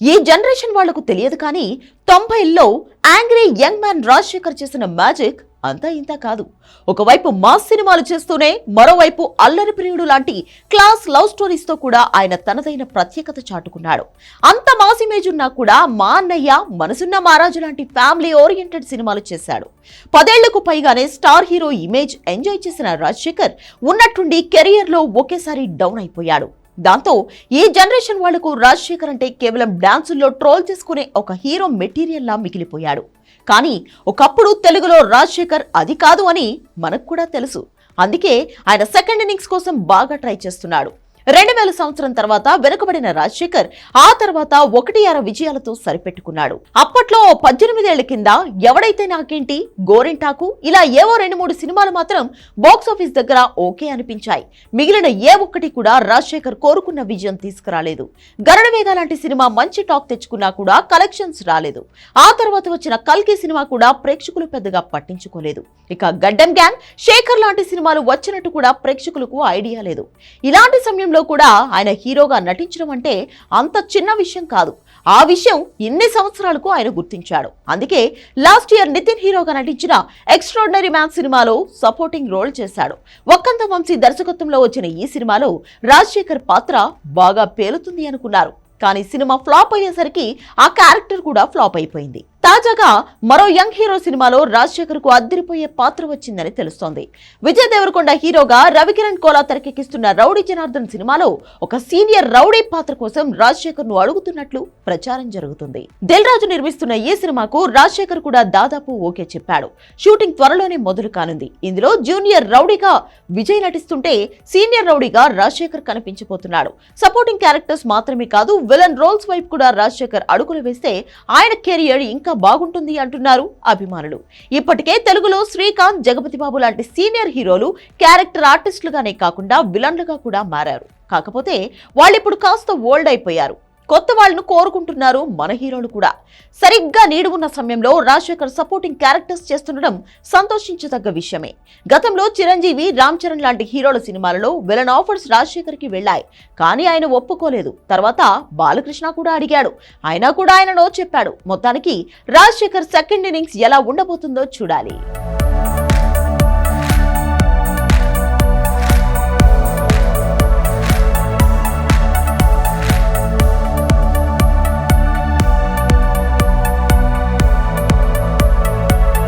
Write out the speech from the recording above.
ఈ జనరేషన్ వాళ్ళకు తెలియదు కానీ తొంభైల్లో యాంగ్రీ యంగ్ మ్యాన్ రాజశేఖర్ చేసిన మ్యాజిక్ అంతా ఇంత కాదు. ఒకవైపు మాస్ సినిమాలు చేస్తూనే మరోవైపు అల్లరి ప్రియుడు లాంటి క్లాస్ లవ్ స్టోరీస్తో కూడా ఆయన తనదైన ప్రత్యేకత చాటుకున్నాడు. అంత మాస్ ఇమేజ్ ఉన్నా కూడా మా అన్నయ్య మనసున్న మహారాజు లాంటి ఫ్యామిలీ ఓరియంటెడ్ సినిమాలు చేశాడు. పదేళ్ళకు పైగానే స్టార్ హీరో ఇమేజ్ ఎంజాయ్ చేసిన రాజశేఖర్ ఉన్నట్టుండి కెరియర్లో ఒకేసారి డౌన్ అయిపోయాడు. దాంతో ఈ జనరేషన్ వాళ్ళకు రాజశేఖర్ అంటే కేవలం డాన్సుల్లో ట్రోల్ చేసుకునే ఒక హీరో మెటీరియల్ లా మిగిలిపోయాడు. కానీ ఒకప్పుడు తెలుగులో రాజశేఖర్ అది కాదు అని మనకు కూడా తెలుసు. అందుకే ఆయన సెకండ్ ఇన్నింగ్స్ కోసం బాగా ట్రై చేస్తున్నాడు. రెండు వేల సంవత్సరం తర్వాత వెనుకబడిన రాజశేఖర్ ఆ తర్వాత ఒకటి అర విజయాలతో సరిపెట్టుకున్నాడు. అప్పట్లో పద్దెనిమిదేళ్ళ కింద ఎవడైతే నాకేంటి గోరింటాకు ఇలా ఏవో రెండు మూడు సినిమాలు మాత్రం బాక్స్ ఆఫీస్ దగ్గర ఓకే అనిపించాయి. మిగిలిన ఏ ఒక్కటి కూడా రాజశేఖర్ కోరుకున్న విజయం తీసుకురాలేదు. గరుడవేగ లాంటి సినిమా మంచి టాక్ తెచ్చుకున్నా కూడా కలెక్షన్స్ రాలేదు. ఆ తర్వాత వచ్చిన కల్కి సినిమా కూడా ప్రేక్షకులు పెద్దగా పట్టించుకోలేదు. ఇక గడ్డం గ్యాంగ్ శేఖర్ లాంటి సినిమాలు వచ్చినట్టు కూడా ప్రేక్షకులకు ఐడియా లేదు. ఇలాంటి సమయంలో కూడా ఆయన హీరోగా నటించడం అంటే అంత చిన్న విషయం కాదు. ఆ విషయం ఇన్ని సంవత్సరాలకు ఆయన గుర్తించాడు. అందుకే లాస్ట్ ఇయర్ నితిన్ హీరోగా నటించిన ఎక్స్ట్రాడినరీ మ్యాన్ సినిమాలో సపోర్టింగ్ రోల్ చేశాడు. ఒక్కంత వంశీ దర్శకత్వంలో వచ్చిన ఈ సినిమాలో రాజశేఖర్ పాత్ర బాగా పేలుతుంది అనుకున్నారు. కానీ సినిమా ఫ్లాప్ అయ్యేసరికి ఆ క్యారెక్టర్ కూడా ఫ్లాప్ అయిపోయింది. తాజాగా మరో యంగ్ హీరో సినిమాలో రాజశేఖర్కు అద్దరిపోయే పాత్ర వచ్చిందని తెలుస్తోంది. విజయ్ దేవరకొండ హీరోగా రవికిరణ్ కోలా తెరకెక్కిస్తున్న రౌడీ జనార్దన్ సినిమాలో ఒక సీనియర్ రౌడీ పాత్ర కోసం రాజశేఖర్ను అడుగుతున్నట్లు ప్రచారం జరుగుతుంది. దిల్ రాజు నిర్మిస్తున్న ఈ సినిమాకు రాజశేఖర్ కూడా దాదాపు ఓకే చెప్పాడు. షూటింగ్ త్వరలోనే మొదలు కానుంది. ఇందులో జూనియర్ రౌడీగా విజయ్ నటిస్తుంటే సీనియర్ రౌడీగా రాజశేఖర్ కనిపించబోతున్నాడు. సపోర్టింగ్ క్యారెక్టర్స్ మాత్రమే కాదు విలన్ రోల్స్ వైపు కూడా రాజశేఖర్ అడుగులు వేస్తే ఆయన కెరియర్ ఇంకా బాగుంటుంది అంటున్నారు అభిమానులు. ఇప్పటికే తెలుగులో శ్రీకాంత్ జగపతి బాబు లాంటి సీనియర్ హీరోలు క్యారెక్టర్ ఆర్టిస్టులుగానే కాకుండా విలన్లుగా కూడా మారారు. కాకపోతే వాళ్ళిప్పుడు కాస్త ఓల్డ్ అయిపోయారు. కొత్త వాళ్ళను కోరుకుంటున్నారు మన హీరోలు కూడా. సరిగ్గా నీడు ఉన్న సమయంలో రాజశేఖర్ సపోర్టింగ్ క్యారెక్టర్స్ చేస్తుండడం సంతోషించదగ్గ విషయమే. గతంలో చిరంజీవి రామ్ చరణ్ లాంటి హీరోల సినిమాలలో విలన్ ఆఫర్స్ రాజశేఖర్కి వెళ్ళాయి. కానీ ఆయన ఒప్పుకోలేదు. తర్వాత బాలకృష్ణ కూడా అడిగాడు. అయినా కూడా ఆయన నో చెప్పాడు. మొత్తానికి రాజశేఖర్ సెకండ్ ఇన్నింగ్స్ ఎలా ఉండబోతుందో చూడాలి.